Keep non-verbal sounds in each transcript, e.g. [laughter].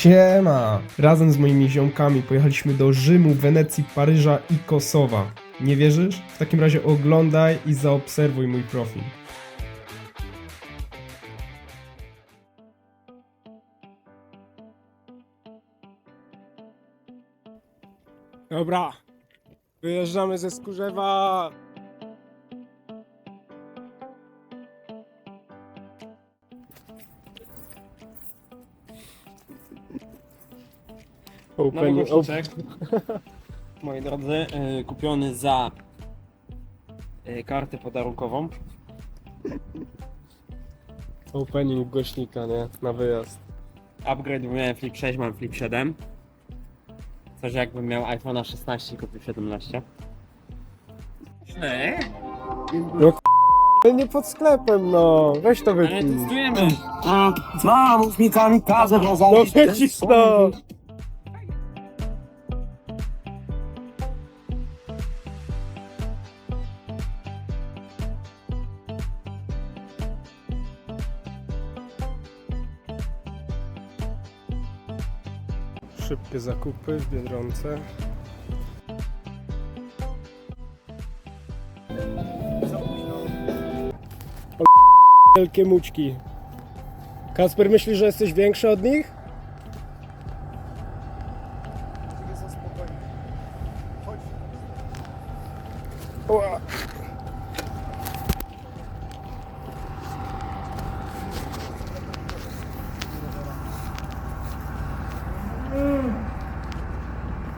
Siema! Razem z moimi ziomkami pojechaliśmy do Rzymu, Wenecji, Paryża i Kosowa. Nie wierzysz? W takim razie oglądaj i zaobserwuj mój profil. Dobra, wyjeżdżamy ze Skórzewa. Nowy Open, głośniczek, [laughs] moi drodzy, y, kupiony za y, kartę podarunkową. opening głośnika, nie? Na wyjazd. Upgrade, bo miałem flip 6, mam flip 7. Coś jakbym miał iPhone'a 16 i kupił 17. Nie, Nie pod sklepem, no. Weź to ale wypij. testujemy. Dwa, mów mi kamikadze, bo No wycisz to! Szybkie zakupy w Biedronce. O, Wielkie mućki. Kasper, myślisz, że jesteś większy od nich?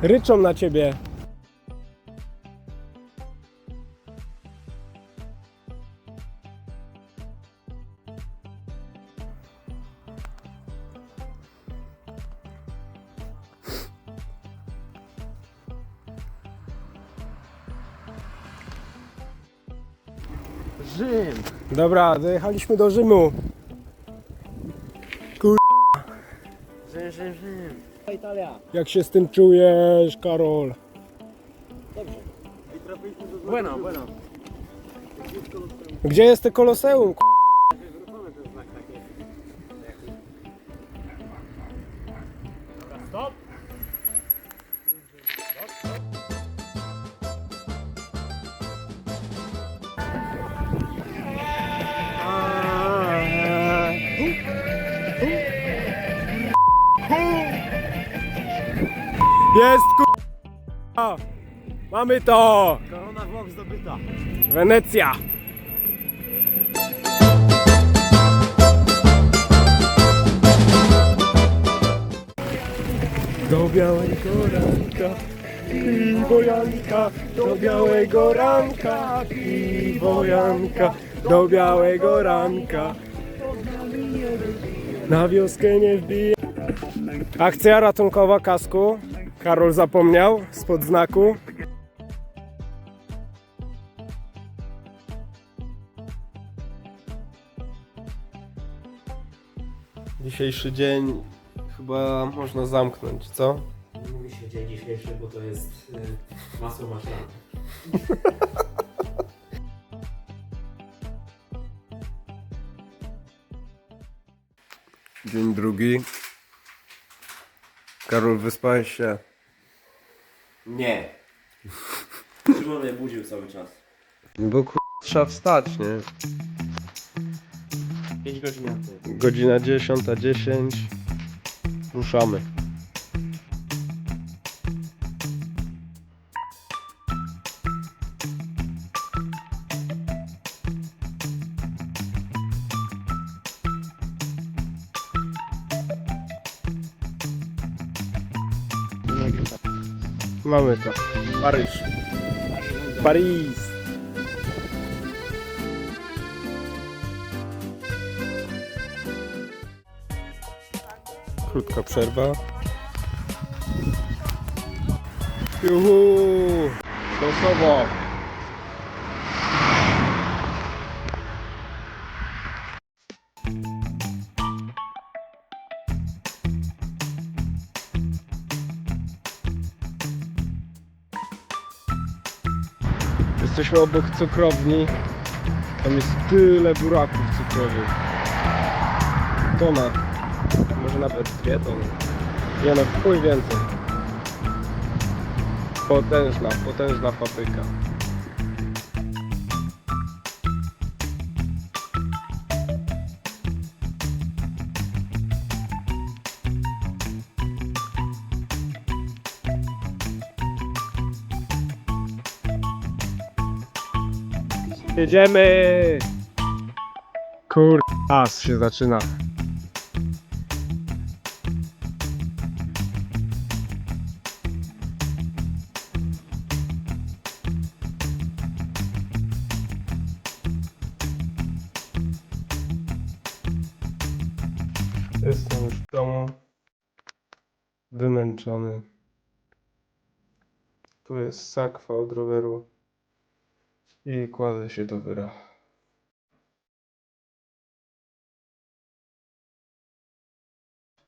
Ryczą na ciebie. Rzym. Dobra, dojechaliśmy do Rzymu. Rzym, Rzym, Rzym. Italia. Jak się z tym czujesz, Karol? Bueno, bueno. Gdzie jest te koloseum? Jest k***a! Mamy to! Korona vlog zdobyta. Wenecja! Do białego ranka, piwo Janka, do białego ranka, piwo Janka, do białego ranka. Na wioskę nie wbije. Akcja ratunkowa kasku. Karol zapomniał spod znaku. Dzisiejszy dzień chyba można zamknąć, co? Mówi się dzień dzisiejszy, bo to jest y, masło maślane. Dzień drugi. Karol, wyspałeś się? Nie. Szymon mnie budził cały czas. Bo k- trzeba wstać, nie? 5 godzin na ty. Godzina 10.10. Ruszamy. Mamy to. Paryż. Paris. Krótka przerwa. Juhu! Kosowo! Jesteśmy obok cukrowni. Tam jest tyle buraków cukrowych. Tona. Może nawet dwie tony. Nie no, chuj więcej. Potężna, potężna patyka. Jedziemy! Kur... As się zaczyna. Jestem już w domu. Wymęczony. Tu jest sakwa od roweru. I kładę się do wyra.